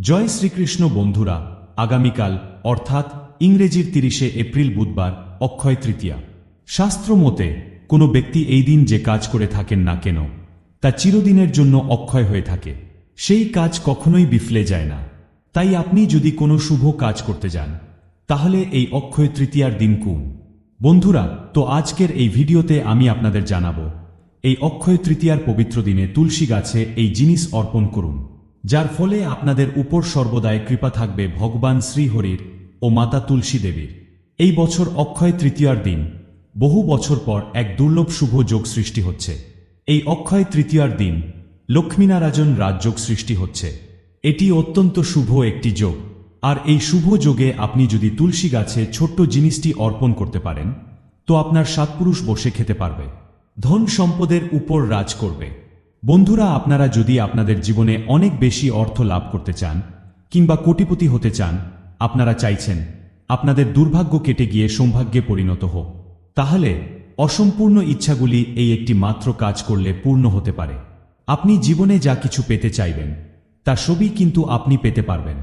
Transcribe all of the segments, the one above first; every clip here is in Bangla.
জয় শ্রীকৃষ্ণ বন্ধুরা, আগামীকাল, অর্থাৎ ইংরেজির তিরিশে এপ্রিল বুধবার, অক্ষয় তৃতীয়া। শাস্ত্র মতে, কোনো ব্যক্তি এই দিন যে কাজ করে থাকেন না কেন, তা চিরদিনের জন্য অক্ষয় হয়ে থাকে। সেই কাজ কখনোই বিফলে যায় না। তাই আপনি যদি কোনো শুভ কাজ করতে যান, তাহলে এই অক্ষয় তৃতীয়ার দিন কোন? বন্ধুরা, তো আজকের এই ভিডিওতে আমি আপনাদের জানাব, এই অক্ষয় তৃতীয়ার পবিত্র দিনে তুলসী গাছে এই জিনিস অর্পণ করুন। যার ফলে আপনাদের উপর সর্বদাই কৃপা থাকবে ভগবান শ্রীহরির ও মাতা তুলসী দেবীর এই বছর অক্ষয় তৃতীয়ার দিন। বহু বছর পর এক দুর্লভ শুভ যোগ সৃষ্টি হচ্ছে। এই অক্ষয় তৃতীয়ার দিন লক্ষ্মীনারায়ণ রাজযোগ সৃষ্টি হচ্ছে। এটি অত্যন্ত শুভ একটি যোগ। আর এই শুভ যোগে আপনি যদি তুলসী গাছে ছোট্ট জিনিসটি অর্পণ করতে পারেন, তো আপনার সাতপুরুষ বসে খেতে পারবে। ধন সম্পদের উপর রাজ করবে। বন্ধুরা, আপনারা যদি আপনাদের জীবনে অনেক বেশি অর্থ লাভ করতে চান কিংবা কোটিপতি হতে চান, আপনারা চাইছেন আপনাদের দুর্ভাগ্য কেটে গিয়ে সৌভাগ্যে পরিণত হোক, তাহলে অসম্পূর্ণ ইচ্ছাগুলি এই একটি মাত্র কাজ করলে পূর্ণ হতে পারে। আপনি জীবনে যা কিছু পেতে চাইবেন, তা সবই কিন্তু আপনি পেতে পারবেন।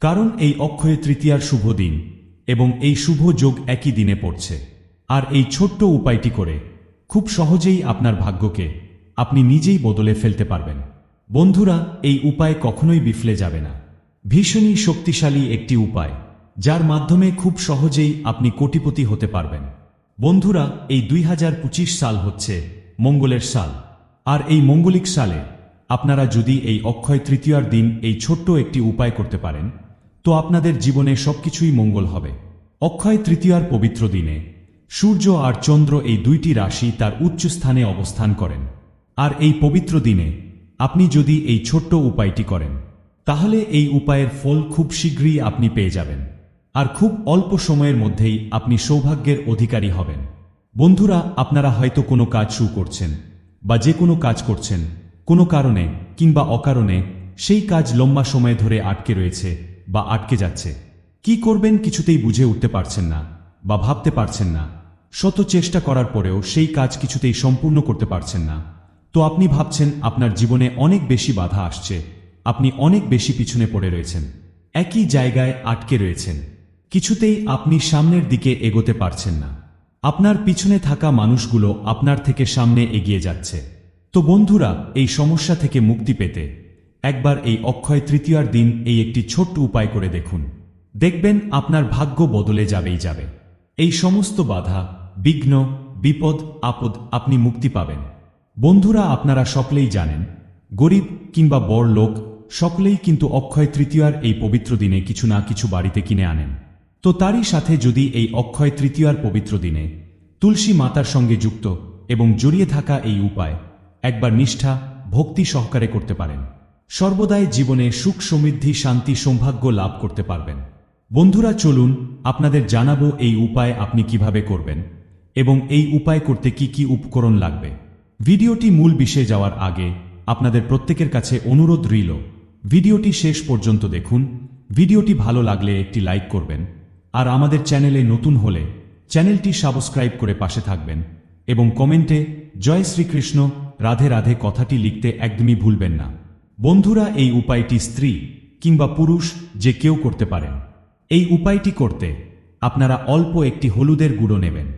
কারণ এই অক্ষয় তৃতীয়ার শুভ দিন এবং এই শুভ যোগ একই দিনে পড়ছে। আর এই ছোট্ট উপায়টি করে খুব সহজেই আপনার ভাগ্যকে আপনি নিজেই বদলে ফেলতে পারবেন। বন্ধুরা, এই উপায় কখনোই বিফলে যাবে না। ভীষণই শক্তিশালী একটি উপায়, যার মাধ্যমে খুব সহজেই আপনি কোটিপতি হতে পারবেন। বন্ধুরা, এই দুই হাজার পঁচিশ সাল হচ্ছে মঙ্গলের সাল। আর এই মঙ্গলিক সালে আপনারা যদি এই অক্ষয় তৃতীয়ার দিন এই ছোট্ট একটি উপায় করতে পারেন, তো আপনাদের জীবনে সবকিছুই মঙ্গল হবে। অক্ষয় তৃতীয়ার পবিত্র দিনে সূর্য আর চন্দ্র এই দুইটি রাশি তার উচ্চ স্থানে অবস্থান করেন। আর এই পবিত্র দিনে আপনি যদি এই ছোট্ট উপায়টি করেন, তাহলে এই উপায়ের ফল খুব শীঘ্রই আপনি পেয়ে যাবেন। আর খুব অল্প সময়ের মধ্যেই আপনি সৌভাগ্যের অধিকারী হবেন। বন্ধুরা, আপনারা হয়তো কোনো কাজ শুরু করছেন বা যে কোনো কাজ করছেন, কোনো কারণে কিংবা অকারণে সেই কাজ লম্বা সময় ধরে আটকে রয়েছে বা আটকে যাচ্ছে। কি করবেন কিছুতেই বুঝে উঠতে পারছেন না বা ভাবতে পারছেন না। শত চেষ্টা করার পরেও সেই কাজ কিছুতেই সম্পূর্ণ করতে পারছেন না। তো আপনি ভাবছেন আপনার জীবনে অনেক বেশি বাধা আসছে। আপনি অনেক বেশি পিছনে পড়ে রয়েছেন। একই জায়গায় আটকে রয়েছেন। কিছুতেই আপনি সামনের দিকে এগোতে পারছেন না। আপনার পিছনে থাকা মানুষগুলো আপনার থেকে সামনে এগিয়ে যাচ্ছে। তো বন্ধুরা, এই সমস্যা থেকে মুক্তি পেতে একবার এই অক্ষয় তৃতীয়ার দিন এই একটি ছোট্ট উপায় করে দেখুন। দেখবেন আপনার ভাগ্য বদলে যাবেই যাবে। এই সমস্ত বাধা, বিঘ্ন, বিপদ, আপদ আপনি মুক্তি পাবেন। বন্ধুরা, আপনারা সকলেই জানেন, গরিব কিংবা বড় লোক সকলেই কিন্তু অক্ষয় তৃতীয়ার এই পবিত্র দিনে কিছু না কিছু বাড়িতে কিনে আনেন। তো তারই সাথে যদি এই অক্ষয় তৃতীয়ার পবিত্র দিনে তুলসী মাতার সঙ্গে যুক্ত এবং জড়িয়ে থাকা এই উপায় একবার নিষ্ঠা, ভক্তি সহকারে করতে পারেন। সর্বদাই জীবনে সুখ সমৃদ্ধি, শান্তি, সৌভাগ্য লাভ করতে পারবেন। বন্ধুরা, চলুন আপনাদের জানাব এই উপায় আপনি কীভাবে করবেন এবং এই উপায় করতে কি কি উপকরণ লাগবে। ভিডিওটি মূল বিষয়ে যাওয়ার আগে আপনাদের প্রত্যেকের কাছে অনুরোধ রইল, ভিডিওটি শেষ পর্যন্ত দেখুন, ভিডিওটি ভালো লাগলে একটি লাইক করবেন, আর আমাদের চ্যানেলে নতুন হলে চ্যানেলটি সাবস্ক্রাইব করে পাশে থাকবেন এবং কমেন্টে জয় শ্রীকৃষ্ণ, রাধে রাধে কথাটি লিখতে একদমই ভুলবেন না। বন্ধুরা, এই উপায়টি স্ত্রী কিংবা পুরুষ যে কেউ করতে পারেন। এই উপায়টি করতে আপনারা অল্প একটি হলুদের গুঁড়ো নেবেন।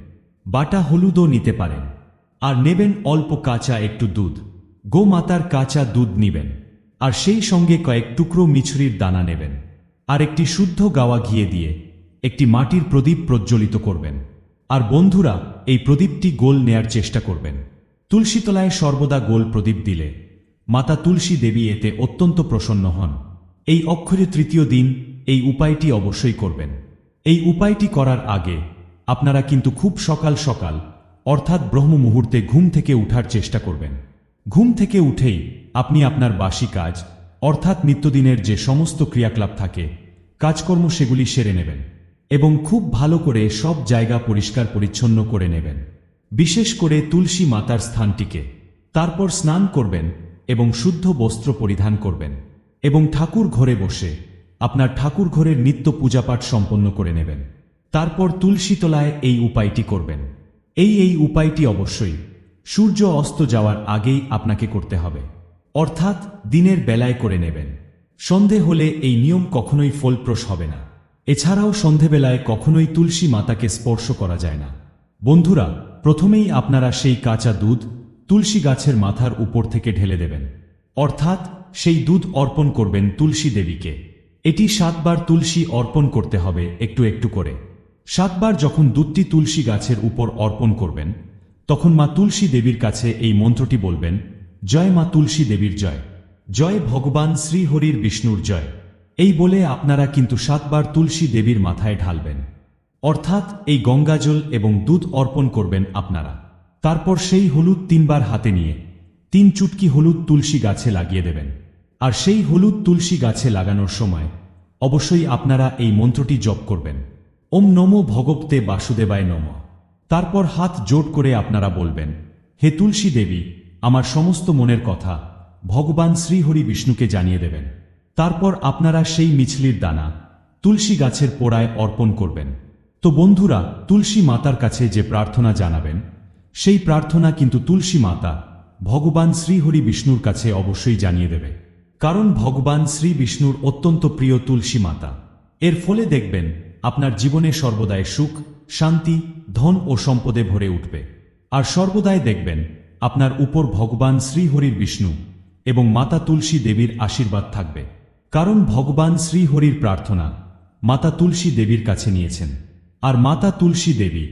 বাটা হলুদও নিতে পারেন। আর নেবেন অল্প কাঁচা একটু দুধ। গোমাতার কাঁচা দুধ নিবেন, আর সেই সঙ্গে কয়েক টুকরো মিছরির দানা নেবেন, আর একটি শুদ্ধ গাওয়া ঘিয়ে দিয়ে একটি মাটির প্রদীপ প্রজ্বলিত করবেন। আর বন্ধুরা, এই প্রদীপটি গোল নেয়ার চেষ্টা করবেন। তুলসীতলায় সর্বদা গোল প্রদীপ দিলে মাতা তুলসী দেবী এতে অত্যন্ত প্রসন্ন হন। এই অক্ষরে তৃতীয় দিন এই উপায়টি অবশ্যই করবেন। এই উপায়টি করার আগে আপনারা কিন্তু খুব সকাল সকাল অর্থাৎ ব্রহ্ম মুহূর্তে ঘুম থেকে উঠার চেষ্টা করবেন। ঘুম থেকে উঠেই আপনি আপনার বাসি কাজ, অর্থাৎ নিত্যদিনের যে সমস্ত ক্রিয়াকলাপ থাকে, কাজকর্ম সেগুলি সেরে নেবেন এবং খুব ভালো করে সব জায়গা পরিষ্কার পরিচ্ছন্ন করে নেবেন। বিশেষ করে তুলসী মাতার স্থানটিকে। তারপর স্নান করবেন এবং শুদ্ধ বস্ত্র পরিধান করবেন এবং ঠাকুর ঘরে বসে আপনার ঠাকুর ঘরের নিত্য পূজাপাঠ সম্পন্ন করে নেবেন। তারপর তুলসীতলায় এই উপায়টি করবেন। এই এই উপায়টি অবশ্যই। সূর্য অস্ত যাওয়ার আগেই আপনাকে করতে হবে। অর্থাৎ দিনের বেলায় করে নেবেন। সন্ধে হলে এই নিয়ম কখনোই ফলপ্রস হবে না। এছাড়াও সন্ধেবেলায় কখনোই তুলসী মাতাকে স্পর্শ করা যায় না। বন্ধুরা, প্রথমেই আপনারা সেই কাঁচা দুধ তুলসী গাছের মাথার উপর থেকে ঢেলে দেবেন। অর্থাৎ সেই দুধ অর্পণ করবেন তুলসী দেবীকে। এটি সাতবার তুলসী অর্পণ করতে হবে একটু একটু করে। সাতবার যখন দুধটি তুলসী গাছের উপর অর্পণ করবেন, তখন মা তুলসী দেবীর কাছে এই মন্ত্রটি বলবেন, জয় মা তুলসী দেবীর জয় জয় ভগবান শ্রীহরির বিষ্ণুর জয়। এই বলে আপনারা কিন্তু সাতবার তুলসী দেবীর মাথায় ঢালবেন। অর্থাৎ এই গঙ্গাজল এবং দুধ অর্পণ করবেন আপনারা। তারপর সেই হলুদ তিনবার হাতে নিয়ে তিন চুটকি হলুদ তুলসী গাছে লাগিয়ে দেবেন। আর সেই হলুদ তুলসী গাছে লাগানোর সময় অবশ্যই আপনারা এই মন্ত্রটি জপ করবেন। ওম নমো ভগবতে বাসুদেবায় নম। তারপর হাত জোট করে আপনারা বলবেন, হে তুলসী দেবী, আমার সমস্ত মনের কথা ভগবান শ্রীহরি বিষ্ণুকে জানিয়ে দেবেন। তারপর আপনারা সেই মিছলির দানা তুলসী গাছের পোড়ায় অর্পণ করবেন। তো বন্ধুরা, তুলসী মাতার কাছে যে প্রার্থনা জানাবেন, সেই প্রার্থনা কিন্তু তুলসী মাতা ভগবান শ্রীহরি বিষ্ণুর কাছে অবশ্যই জানিয়ে দেবে। কারণ ভগবান শ্রী বিষ্ণুর অত্যন্ত প্রিয় তুলসী মাতা। এর ফলে দেখবেন আপনার জীবনে সর্বদাই সুখ, শান্তি, ধন ও সম্পদে ভরে উঠবে। আর সর্বদাই দেখবেন, আপনার উপর ভগবান শ্রীহরির বিষ্ণু এবং মাতা তুলসী দেবীর আশীর্বাদ থাকবে। কারণ ভগবান শ্রীহরির প্রার্থনা মাতা তুলসী দেবীর কাছে নিয়েছেন। আর মাতা তুলসী দেবী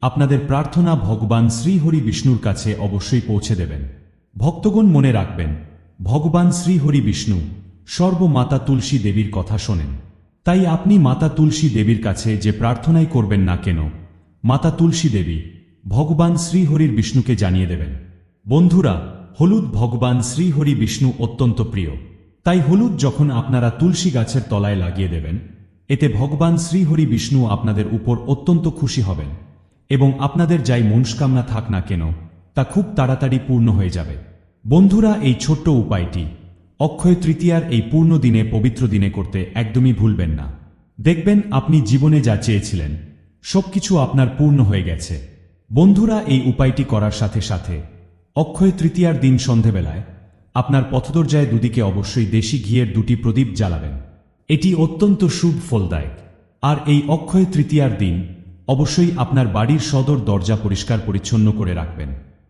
আপনাদের প্রার্থনা ভগবান শ্রীহরি বিষ্ণুর কাছে অবশ্যই পৌঁছে দেবেন। ভক্তগণ মনে রাখবেন, ভগবান শ্রীহরি বিষ্ণু সর্বমাতা তুলসী দেবীর কথা শোনেন। তাই আপনি মাতা তুলসী দেবীর কাছে যে প্রার্থনাই করবেন না কেন, মাতা তুলসী দেবী, ভগবান শ্রীহরির বিষ্ণুকে জানিয়ে দেবেন, বন্ধুরা, হলুদ ভগবান শ্রীহরি বিষ্ণু অত্যন্ত প্রিয়। তাই হলুদ যখন আপনারা তুলসী গাছের তলায় লাগিয়ে দেবেন, এতে ভগবান শ্রীহরি বিষ্ণু আপনাদের উপর অত্যন্ত খুশি হবেন এবং আপনাদের যাই মনস্কামনা থাক না কেন, তা খুব তাড়াতাড়ি পূর্ণ হয়ে যাবে। বন্ধুরা, এই ছোট্ট উপায়টি অক্ষয় তৃতীয়ার এই পূর্ণ দিনে, পবিত্র দিনে করতে একদমই ভুলবেন না। দেখবেন আপনি জীবনে যা চেয়েছিলেন, সবকিছু আপনার পূর্ণ হয়ে গেছে। বন্ধুরা, এই উপায়টি করার সাথে সাথে অক্ষয় তৃতীয়ার দিন সন্ধেবেলায় আপনার পথদরজায় দুদিকে অবশ্যই দেশি ঘিয়ের দুটি প্রদীপ জ্বালাবেন। এটি অত্যন্ত শুভ ফলদায়ক। আর এই অক্ষয় তৃতীয়ার দিন অবশ্যই আপনার বাড়ির সদর দরজা পরিষ্কার পরিচ্ছন্ন করে রাখবেন।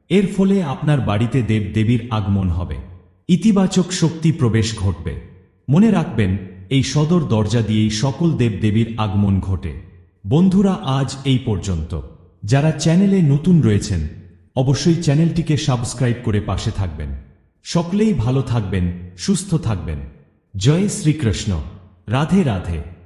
এর ফলে আপনার বাড়িতে দেব দেবীর আগমন হবে। ইতিবাচক শক্তি প্রবেশ ঘটবে। মনে রাখবেন, এই সদর দরজা দিয়েই সকল দেবদেবীর আগমন ঘটে। বন্ধুরা, আজ এই পর্যন্ত। যারা চ্যানেলে নতুন রয়েছেন, অবশ্যই চ্যানেলটিকে সাবস্ক্রাইব করে পাশে থাকবেন। সকলেই ভালো থাকবেন, সুস্থ থাকবেন। জয় শ্রীকৃষ্ণ। রাধে রাধে।